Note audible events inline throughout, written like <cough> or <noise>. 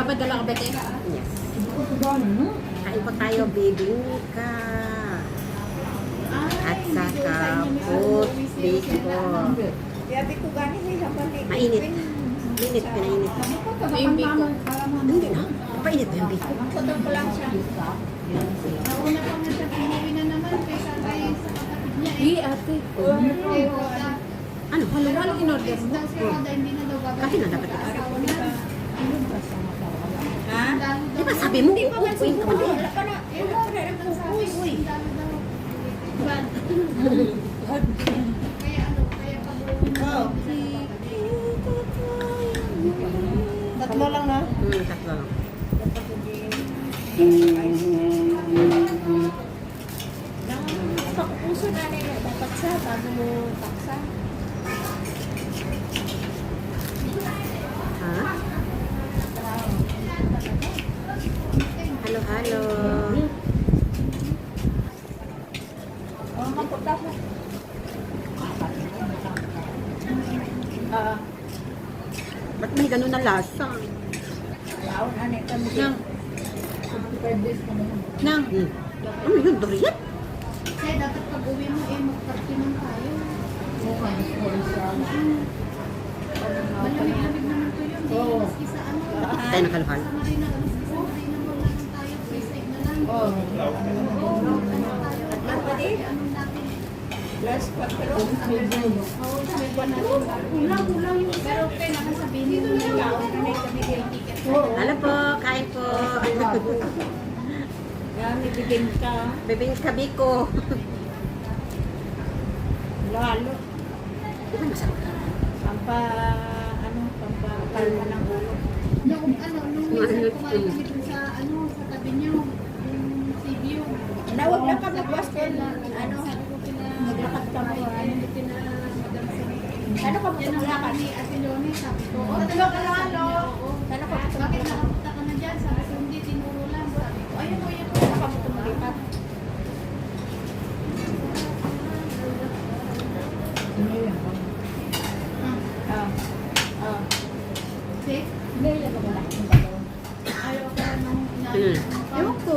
Papadala ka ba, te? Yes. Kain po tayo, bibingka. At saka food bacon. Mainit. Mainit, pinainit. Yung biko. Hindi na. Painit ba yung bacon? Putol ko lang siya. Nauna pa nga siya, pinuwi na naman kaysa tayo sa kapatid niya. Di, ate. Eh, Roda. Ano? Halo-halo mo? Hindi na daw babalik. Kasi na dapat ito. Asawa na. Ha? Dalo Di daw. Ba sabi mo, Hindi pa man ka siguro. man. Wala pa na. Eh, wala sabi. Uy. Dalo daw. Bad. Kaya ano, kaya na na babalik. Tatlo lang na. Hmm, tatlo lang. Sa puso na nila. Dapat sa bago mo taksa. Ha? Halo, halo. Oh, mapunta ko. Ah, Ba't may ganun na lasa? yaon ane kami. Nang. Nang. Hmm. Ano yun, durian? Kaya dapat pag-uwi mo, eh, mag-party man tayo. Malamig-lamig naman to yun. Eh, maski sa ano. Tayo nakaluhal. Sa Marina, lang tayo. Free side na lang. Oh, Oo, ano tayo. Ano pa din? Last pa pero. Oo, sabi ko natin. Kulang, kulang yung Pero okay, nakasabihin dito na. Yaon ane kami din. Ticket. Po, kain po. Kami bigyan ka. Bibingka biko. Lalo. Pampa, ano, pampa, kalma ng ulo. Nung ano, nung minsan kumain kami sa ano, sa tabi niyo. Yung CBU. Nawag na ka magwas ko Ano, ano, sabi ko kina, Maglakad ka mo, Ay, ano? ka ang magtulakad? sabi ni Ate Leonie, sabi ko, oh, talaga ka lang, ano? Ano ka Bakit magtulakad? nakapunta ka na dyan? Sabi ko, hindi, tinuro lang. Sabi ko, ayun o, yan o. Ano ka? Ah. Ah. Nung Hmm. Ewan ko.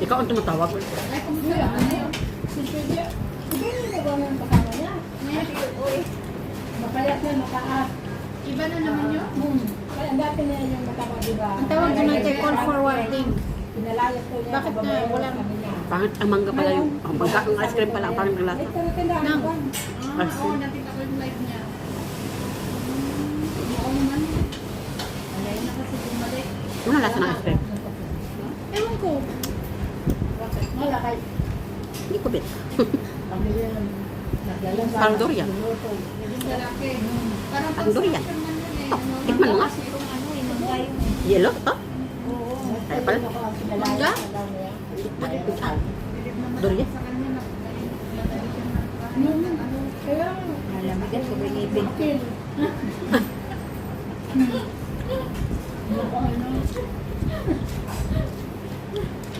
Ikaw ang tumatawag. Ay, kumusta ka na? Uy, Iba na naman yun? Ang tawag doon natin, call forwarding. Bakit na walang... Pangit ang mangga pala yung, ang mangga, ang ice cream pala, ang pangit ang lasa. Nang. Ah, oo, nakita ko yung live niya. Oo naman. Alay na kasi bumalik. Ano lasa ng ice cream? Ewan ko. Hindi ko bet. Parang durian. Yung lalaki. Parang Ang durian. pag-sasyon man yun eh. Ano, Tikman mo nga. kasi yung ano eh, mangga yung... Yellow? Ito? Oo. Kaya pala. Mangga? Durian? Sa kanya na madali siya na ano. Malamigan ko may ngipin.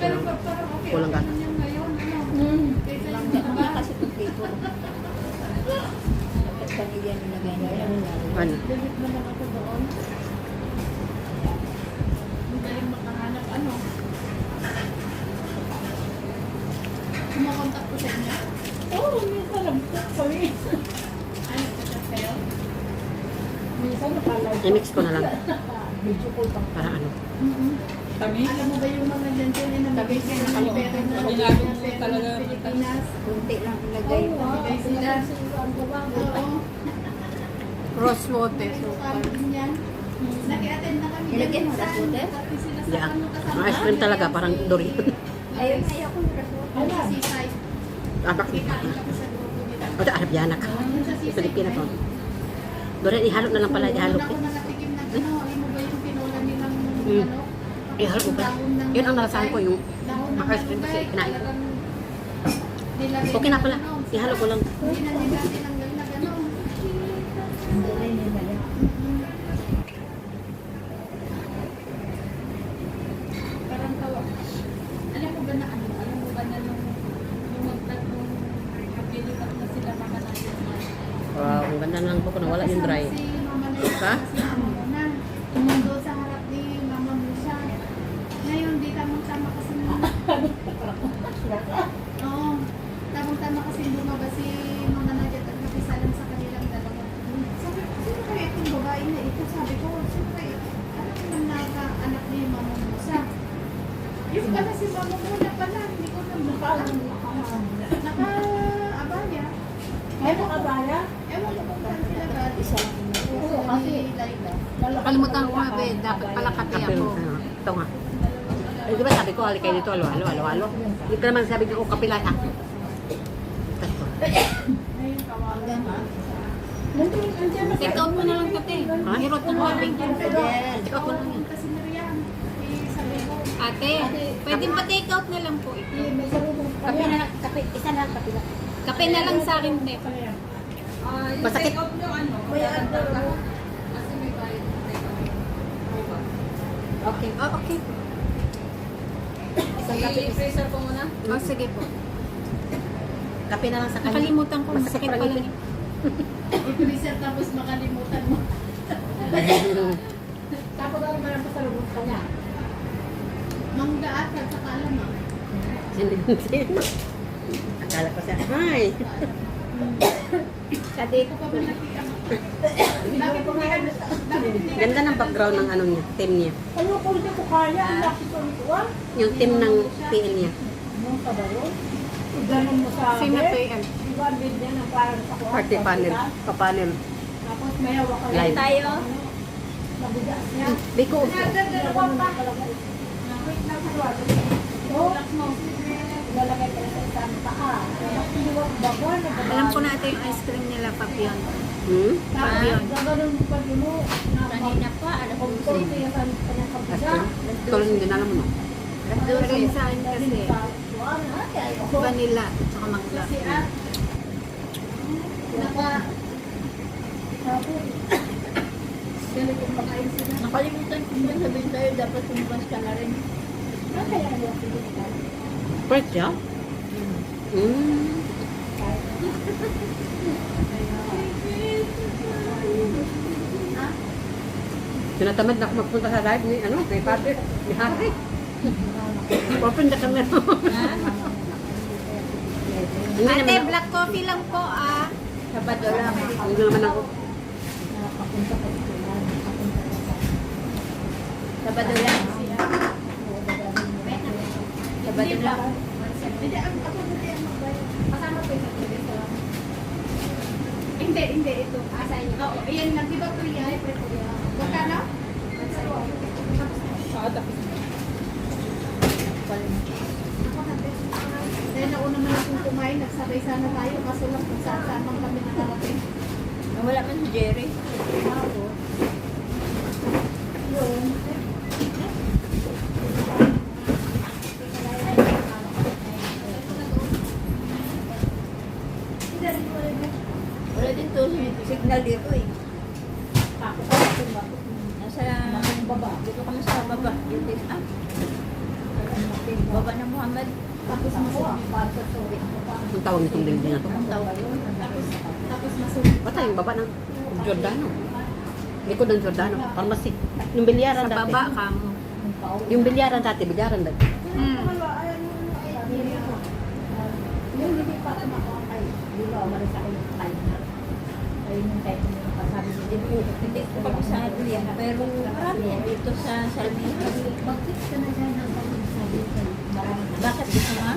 Pero pa- parang okay. Walang okay gana. naman yan ngayon. Ano? Kaysa yung Hindi iba. Itong paper. Dapat kanila nilagay niya. Ano? Limit mo lang ako doon. Magaling makahanap ano. Kumakontak ko sa inyo. Oo, may kalabot kami. Ano, chat kayo? Minsan napalay. I-mix ko na lang. <laughs> Medyo ko Para ano? Kami? Alam mo ba yung mga dyan dyan na nabigay sila ng pera na Pilipinas? kunti lang ilagay. Nabigay sila. Oo. Rosewater. Sabi din yan. Nag-attend na kami. Nilagyan mo sila sa Yeah. ano. Ang ice cream talaga, parang durian. Ayun, ayaw ko sa seaside. Ah, bakit? O, sa Arabiana ka. Sa. Pilipinas ko. Durian, ihalo na lang pala, ihalo Una ko. ko na natikim na ano, alam mo ba yung pinola nilang Hmm. ano? Ihalo ko ng Yun ang nalasahan ko, yung dahon ng ice cream kasi malunggay, kinain ko. Okay na pala. Ihalo ko lang. Wow, ang ganda lang po kung wala yung dry. Ha? Tumundo sa harap ni Mama Musa. Ngayon, di ka magsama kasi naman. <laughs> Oo. Tamang-tama kasi lumabas si Mama Nadia at nakisalan sa kanilang dalawa. Sabi ko, sino kaya itong babae na ito? Sabi ko, sino kaya ito? Ano naman naka-anak niya yung Mama Musa? Yung pala si Mama Muna pala, hindi ko na mukha. Naka-abaya. May mga bala? Ewan ko kung saan sila galing. Oo, kasi Laila. Kalimutan ko nga, be. Dapat pala kape ako. mo. Ito nga. Eh, di ba sabi ko, halik kayo dito, alo, alo, alo, alo. Hindi ka naman sabi ko, oh, kape lang, ah. Tapos, Nandun, andyan na. Take out mo na lang kape. Ha? Hirot ng labing. Take out mo lang ko, Ate, pwede pa take out na lang po ito. Kape na lang, kape. Isa na lang kape lang. Kape na lang sa akin, te. Masakit. Ano, Kasi may bayad na take out. Okay. Oh, okay. I-freezer ko muna. Oh, sige po. kape na lang sa kanya. Nakalimutan ko, Masakit pala. I-freezer tapos makalimutan mo. <laughs> Tapos ano meron pa sa lubog ka niya? Mangga at saka alamang. <laughs> Akala ko siya, hi! Sa date Ito pa ba nakita mo? Bakit hindi ka bakit hindi ka Ganda ng background ng ano niya, team niya. Ano ko hindi ko kaya? Ang laki ko nito, ah. Yung team ng PL niya. Ano ka ba yun? Ganun mo sa. Sino pa yan? Di ba bid yan ang parang sa kuha? Party panel. Pa-panel. Tapos may hawak ka Live. tayo. Nabugas niya. Biko. Dalawa pa. Wait lang sa luwa. Oh, lalagay ka na sa isang paa. Ba ba? Alam ko na ito yung ice cream nila, Papillon. Hmm? Tapos, gaganon mo pa yun mo. Kanina pa, alam ko. Kung ito yung kanyang kabila. Tulad hindi na alam mo, no? Pero yung sa akin kasi, vanilla, tsaka mangga. Nakalimutan ko ba sabihin tayo, dapat tumpas ka na rin. First job? Hmm. Tinatamad na ako magpunta sa live ni, ano, ni Patrick, ni <laughs> Harry. Open the camera. <laughs> Ate, black coffee lang po ah. Sabado lang. hindi naman ako. Sabado lang. Sabado lang. Hindi, ang ako hindi ang magbayad. Kasama pa yung Hindi, hindi. Ito. Asa inyo? Oo, ayan lang. Di ba kuya? Ay, pre kuya. Magkano? Ako natin. Dahil nauna man akong kumain, nagsabay sana tayo. Kaso lang kung saan saan man kami nakarating. Wala man si Jerry. Yun. Wala din to signal dito eh. Nasa baba. Dito kami sa baba. Yung din ah. Baba ng Muhammad. Tapos masuk. Ang tawag nitong building na to. Ang tawag. Tapos, tapos masuk. Bata yung baba ng Giordano. Likod ng Giordano. Pharmacy. Yung bilyaran Sa dati. baba ka mo. Yung bilyaran dati, bilyaran dati. Hmm. Yung hindi pa ako makakay. Di ba, ng time na. Ayun yung time na pasabi niya. Di ba, Hindi ko kabisado yan. Pero marami yan dito sa Salmihan. Bakit ka na dyan ang pag-sabi na. Bakit gusto nga?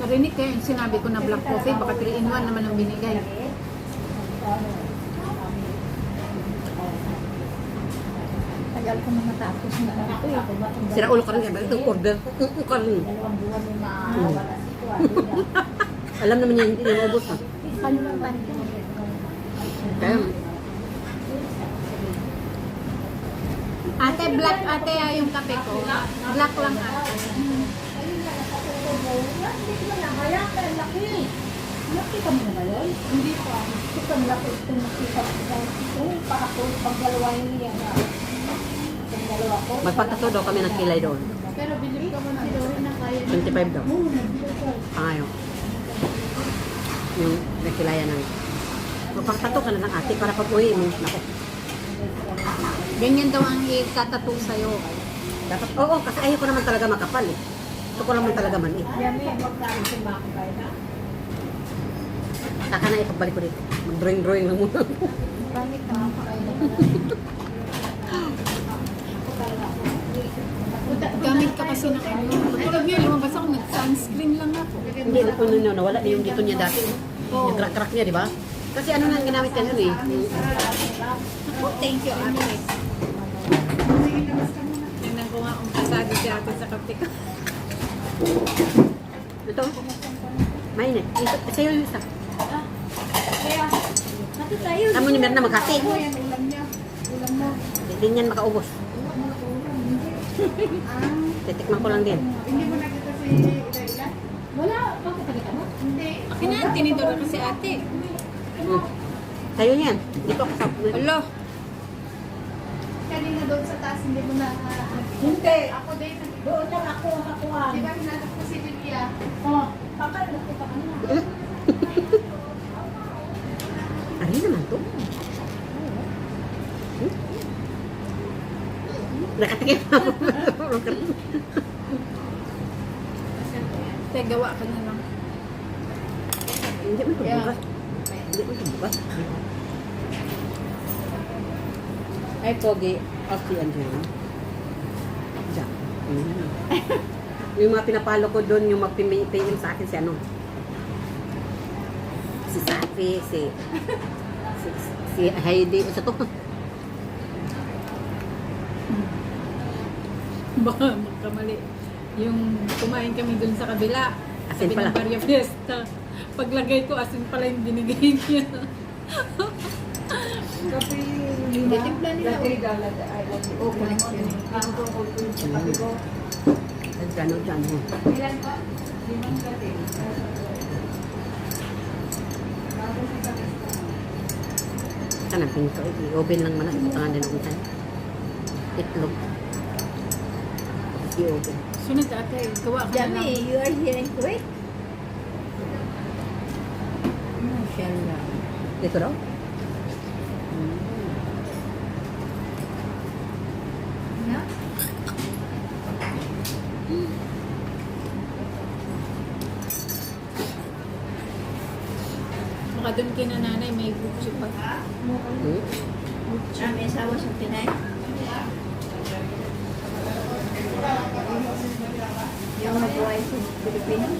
Narinig ko yung sinabi ko na black coffee, baka 3 in 1 naman ang binigay. Tagal ko na matapos na ito eh. Sira ulo ka rin. Ito, order. Ito ka rin. Dalawang buwan may maawala si Kuya. <laughs> Alam naman niya, hindi niya maubos. ah. Ano lang? Kaya, Ate, black ate ah, yung kape ko. Black lang ate. Nakita mo na yun? Hindi pa. Ito ang laki ito nakita ko. Ito pa ako pag dalawain niya na. Pag dalawa ko. magpatato daw kami ng kilay doon. Pero believe ka man si Dory na kaya niya. 25 daw. Oo. Pangayo. Yung nakilayan ng Magpagtato ka na ng ate para pag uwi mo. Naku. Ganyan daw ang itatato sa'yo. Dapat, oo, kasi ayaw ko naman talaga makapal eh. Gusto ko naman talaga man eh. Yami, magkano si Mako kayo na? Saka na ipagbalik ko dito. Mag-drawing-drawing lang muna. Na ako. Gamit ka kasi ng ano. Tulad niya, lumabas ako, nag-sunscreen lang ako. Hindi, po nun, nawala na yung dito niya dati. Yung crack-crack niya, di ba? Kasi ano nang ginamit niya nun eh. Oh, thank you, ate. Tingnan ko nga kung kasado si ate sa kape ko. Ito. Mainit. Ito, sa'yo yung isa. Tamo ni Mirna. Ano yan, mo. Hindi niyan makaubos. Ah, <laughs> Titikman ko lang din. hindi mo nakita si Ila-Ila? Wala, bakit tagata mo? Hindi. Akin na, tinidor kasi ate. Hmm. Sa'yo yan. Dito ako sa... Alo, Kanina doon sa taas, hindi mo na... Hindi. Ako din. Doon lang ako hakuan. Di ba hinanap ko si Lilia? Oh, pakal na kita Nakatikip ako. te, gawa ka na lang. Hindi mo ito bukas. Hindi mo bukas. Ay, Pogi. Asi yan dyan. Diyan. Mm. yung mga pinapalo ko doon, yung magpimipim sa akin si ano. Si Safi, si... Si, si Heidi. Sa to. <laughs> Baka magkamali. Yung kumain kami dun sa kabila. Asin Sabi pala. ng Barya Fiesta. Paglagay ko, asin pala yung binigay niya. <laughs> Titimpla nila. Oh, connection. Ako ko ko sa kape ko. Gano'n dyan. oh. Ilan po? Limang kape. Sana pinto. I-oven lang man. Ibutangan din ang tayo. Itlog. I-oven. Sunod ate, gawa ka na lang. You are here in Kuwait? Mashallah. Dito daw? Na? Baka dun kina nanay may butsi pa. Hmm? Pilipinas.